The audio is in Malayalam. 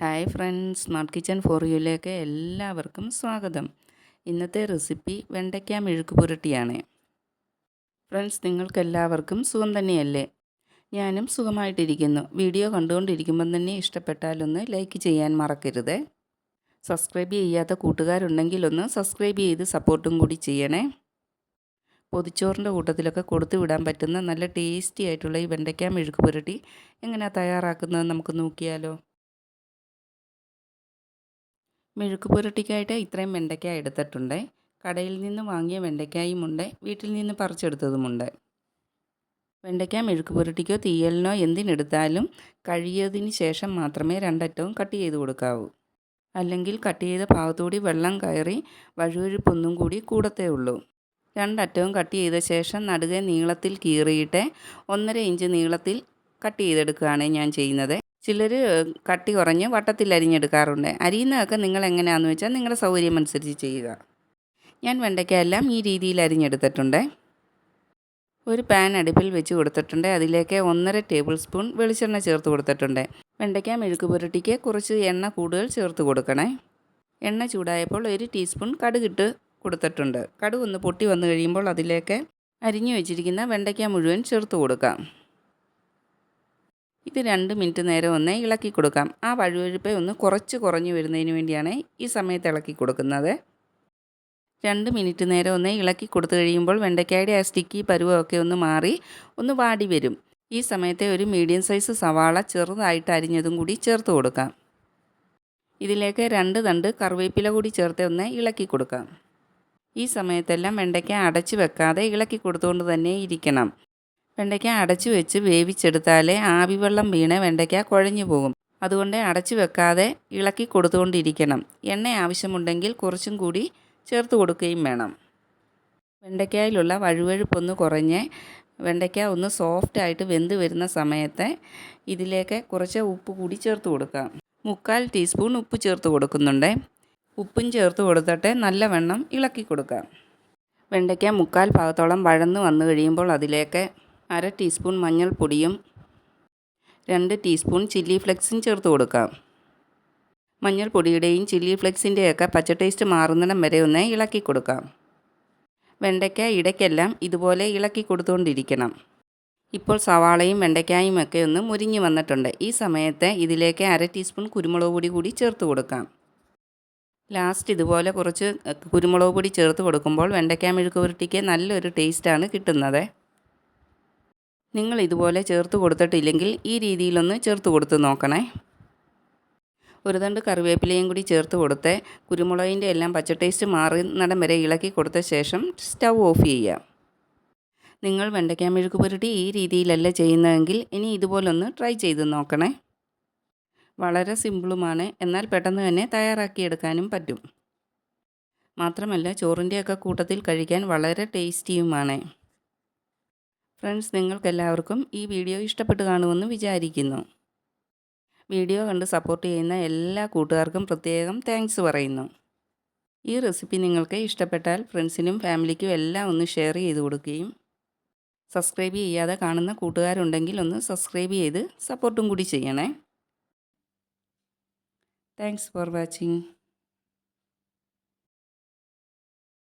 Hi friends smart kitchen four യുയിലേക്ക് എല്ലാവർക്കും സ്വാഗതം. ഇന്നത്തെ റെസിപ്പി വെണ്ടയ്ക്ക മെഴുക്ക് പുരട്ടിയാണ്. ഫ്രണ്ട്സ് നിങ്ങൾക്കെല്ലാവർക്കും സുഖം തന്നെയല്ലേ? ഞാനും സുഖമായിട്ടിരിക്കുന്നു. വീഡിയോ കണ്ടുകൊണ്ടിരിക്കുമ്പം തന്നെ ഇഷ്ടപ്പെട്ടാലൊന്ന് ലൈക്ക് ചെയ്യാൻ മറക്കരുത്. സബ്സ്ക്രൈബ് ചെയ്യാത്ത കൂട്ടുകാരുണ്ടെങ്കിൽ ഒന്ന് സബ്സ്ക്രൈബ് ചെയ്ത് സപ്പോർട്ടും കൂടി ചെയ്യണേ. പൊതിച്ചോറിന്റെ കൂട്ടത്തിലൊക്കെ കൊടുത്തു വിടാൻ പറ്റുന്ന നല്ല ടേസ്റ്റി ആയിട്ടുള്ള ഈ വെണ്ടയ്ക്ക മെഴുക്ക് പുരട്ടി എങ്ങനെയാണ് തയ്യാറാക്കുന്നത് നമുക്ക് നോക്കിയാലോ? മെഴുക്ക് പുരട്ടിക്കായിട്ട് ഇത്രയും വെണ്ടയ്ക്ക എടുത്തിട്ടുണ്ട്. കടയിൽ നിന്ന് വാങ്ങിയ വെണ്ടയ്ക്കായുമുണ്ട് വീട്ടിൽ നിന്ന് പറിച്ചെടുത്തതുമുണ്ട്. വെണ്ടയ്ക്ക മെഴുക്ക് പുരട്ടിക്കോ തീയലിനോ എന്തിനെടുത്താലും കഴിയതിന് ശേഷം മാത്രമേ രണ്ടറ്റവും കട്ട് ചെയ്ത് കൊടുക്കാവൂ. അല്ലെങ്കിൽ കട്ട് ചെയ്ത ഭാഗത്തുകൂടി വെള്ളം കയറി വഴുവഴുപ്പൊന്നും കൂടി കൂടത്തേ ഉള്ളൂ. രണ്ടറ്റവും കട്ട് ചെയ്ത ശേഷം നടുകെ നീളത്തിൽ കീറിയിട്ട് ഒന്നര ഇഞ്ച് നീളത്തിൽ കട്ട് ചെയ്തെടുക്കുകയാണ് ഞാൻ ചെയ്യുന്നത്. ചിലർ കട്ടി കുറഞ്ഞ് വട്ടത്തിൽ അരിഞ്ഞെടുക്കാറുണ്ട്. അരിയുന്നതൊക്കെ നിങ്ങൾ എങ്ങനെയാണെന്ന് വെച്ചാൽ നിങ്ങളുടെ സൗകര്യം അനുസരിച്ച് ചെയ്യുക. ഞാൻ വെണ്ടയ്ക്കയെല്ലാം ഈ രീതിയിൽ അരിഞ്ഞെടുത്തിട്ടുണ്ട്. ഒരു പാൻ അടുപ്പിൽ വെച്ച് കൊടുത്തിട്ടുണ്ട്. അതിലേക്ക് ഒന്നര ടേബിൾ സ്പൂൺ വെളിച്ചെണ്ണ ചേർത്ത് കൊടുത്തിട്ടുണ്ട്. വെണ്ടയ്ക്ക മെഴുക്ക് പുരട്ടിക്ക് കുറച്ച് എണ്ണ കൂടുതൽ ചേർത്ത് കൊടുക്കണേ. എണ്ണ ചൂടായപ്പോൾ ഒരു ടീസ്പൂൺ കടുകിട്ട് കൊടുത്തിട്ടുണ്ട്. കടുക് ഒന്ന് പൊട്ടി വന്നു കഴിയുമ്പോൾ അതിലേക്ക് അരിഞ്ഞു വെച്ചിരിക്കുന്ന വെണ്ടയ്ക്ക മുഴുവൻ ചേർത്ത് കൊടുക്കാം. ഇത് രണ്ട് മിനിറ്റ് നേരം ഒന്ന് ഇളക്കി കൊടുക്കാം. ആ വഴുവഴുപ്പ് ഒന്ന് കുറച്ച് കുറഞ്ഞു വരുന്നതിന് വേണ്ടിയാണ് ഈ സമയത്ത് ഇളക്കി കൊടുക്കുന്നത്. രണ്ട് മിനിറ്റ് നേരം ഒന്ന് ഇളക്കി കൊടുത്തു കഴിയുമ്പോൾ വെണ്ടയ്ക്കായുടെ ആ സ്റ്റിക്കി പരുവമൊക്കെ ഒന്ന് മാറി ഒന്ന് വാടി വരും. ഈ സമയത്തെ ഒരു മീഡിയം സൈസ് സവാള ചെറുതായിട്ട് അരിഞ്ഞതും കൂടി ചേർത്ത് കൊടുക്കാം. ഇതിലേക്ക് രണ്ട് തണ്ട് കറിവേപ്പില കൂടി ചേർത്ത് ഒന്ന് ഇളക്കി കൊടുക്കാം. ഈ സമയത്തെല്ലാം വെണ്ടയ്ക്ക അടച്ചു വെക്കാതെ ഇളക്കി കൊടുത്തുകൊണ്ട് തന്നെ ഇരിക്കണം. വെണ്ടയ്ക്ക അടച്ചു വെച്ച് വേവിച്ചെടുത്താലേ ആവി വെള്ളം വീണ് വെണ്ടയ്ക്ക കുഴഞ്ഞു പോകും. അതുകൊണ്ട് അടച്ചു വെക്കാതെ ഇളക്കി കൊടുത്തുകൊണ്ടിരിക്കണം. എണ്ണ ആവശ്യമുണ്ടെങ്കിൽ കുറച്ചും കൂടി ചേർത്ത് കൊടുക്കുകയും വേണം. വെണ്ടയ്ക്കായിലുള്ള വഴുവഴുപ്പൊന്ന് കുറഞ്ഞ് വെണ്ടയ്ക്ക ഒന്ന് സോഫ്റ്റ് ആയിട്ട് വെന്ത് വരുന്ന സമയത്ത് ഇതിലേക്ക് കുറച്ച് ഉപ്പ് കൂടി ചേർത്ത് കൊടുക്കാം. മുക്കാൽ ടീസ്പൂൺ ഉപ്പ് ചേർത്ത് കൊടുക്കുന്നുണ്ട്. ഉപ്പും ചേർത്ത് കൊടുത്തിട്ട് നല്ലവണ്ണം ഇളക്കി കൊടുക്കാം. വെണ്ടയ്ക്ക മുക്കാൽ ഭാഗത്തോളം വഴന്ന് വന്നു കഴിയുമ്പോൾ അതിലേക്ക് അര ടീസ്പൂൺ മഞ്ഞൾപ്പൊടിയും രണ്ട് ടീസ്പൂൺ ചില്ലി ഫ്ലെക്സും ചേർത്ത് കൊടുക്കാം. മഞ്ഞൾപ്പൊടിയുടെയും ചില്ലി ഫ്ലെക്സിന്റെയൊക്കെ പച്ച ടേസ്റ്റ് മാറുന്നിടം വരെ ഒന്ന് ഇളക്കി കൊടുക്കാം. വെണ്ടയ്ക്ക ഇടയ്ക്കെല്ലാം ഇതുപോലെ ഇളക്കി കൊടുത്തുകൊണ്ടിരിക്കണം ഇപ്പോൾ സവാളയും വെണ്ടയ്ക്കായും ഒക്കെ ഒന്ന് മുരിഞ്ഞു വന്നിട്ടുണ്ട്. ഈ സമയത്ത് ഇതിലേക്ക് അര ടീസ്പൂൺ കുരുമുളക് പൊടി കൂടി ചേർത്ത് കൊടുക്കാം. ലാസ്റ്റ് ഇതുപോലെ കുറച്ച് കുരുമുളക് പൊടി ചേർത്ത് കൊടുക്കുമ്പോൾ വെണ്ടയ്ക്ക മെഴുക്ക് പുരട്ടിക്ക് നല്ലൊരു ടേസ്റ്റാണ് കിട്ടുന്നത്. നിങ്ങൾ ഇതുപോലെ ചേർത്ത് കൊടുത്തിട്ടില്ലെങ്കിൽ ഈ രീതിയിലൊന്ന് ചേർത്ത് കൊടുത്ത് നോക്കണേ. ഒരു തണ്ട് കറിവേപ്പിലയും കൂടി ചേർത്ത് കൊടുത്ത് കുരുമുളകിന്റെ എല്ലാം പച്ച ടേസ്റ്റ് മാറുന്നിടം വരെ ഇളക്കി കൊടുത്ത ശേഷം സ്റ്റൗ ഓഫ് ചെയ്യാം നിങ്ങൾ വെണ്ടയ്ക്കാൻ മെഴുക്ക് പുരട്ടി ഈ രീതിയിലല്ല ചെയ്യുന്നതെങ്കിൽ ഇനി ഇതുപോലൊന്ന് ട്രൈ ചെയ്ത് നോക്കണേ. വളരെ സിമ്പിളുമാണ്. എന്നാൽ പെട്ടെന്ന് തന്നെ തയ്യാറാക്കിയെടുക്കാനും പറ്റും. മാത്രമല്ല ചോറിന്റെയൊക്കെ കൂട്ടത്തിൽ കഴിക്കാൻ വളരെ ടേസ്റ്റിയുമാണ് ഫ്രണ്ട്സ് നിങ്ങൾക്കെല്ലാവർക്കും ഈ വീഡിയോ ഇഷ്ടപ്പെട്ട് കാണുമെന്ന് വിചാരിക്കുന്നു. വീഡിയോ കണ്ട് സപ്പോർട്ട് ചെയ്യുന്ന എല്ലാ കൂട്ടുകാർക്കും പ്രത്യേകം താങ്ക്സ് പറയുന്നു. ഈ റെസിപ്പി നിങ്ങൾക്ക് ഇഷ്ടപ്പെട്ടാൽ ഫ്രണ്ട്സിനും ഫാമിലിക്കും എല്ലാം ഒന്ന് ഷെയർ ചെയ്ത് കൊടുക്കുകയും സബ്സ്ക്രൈബ് ചെയ്യാതെ കാണുന്ന കൂട്ടുകാരുണ്ടെങ്കിൽ ഒന്ന് സബ്സ്ക്രൈബ് ചെയ്ത് സപ്പോർട്ടും കൂടി ചെയ്യണേ. Thanks for watching.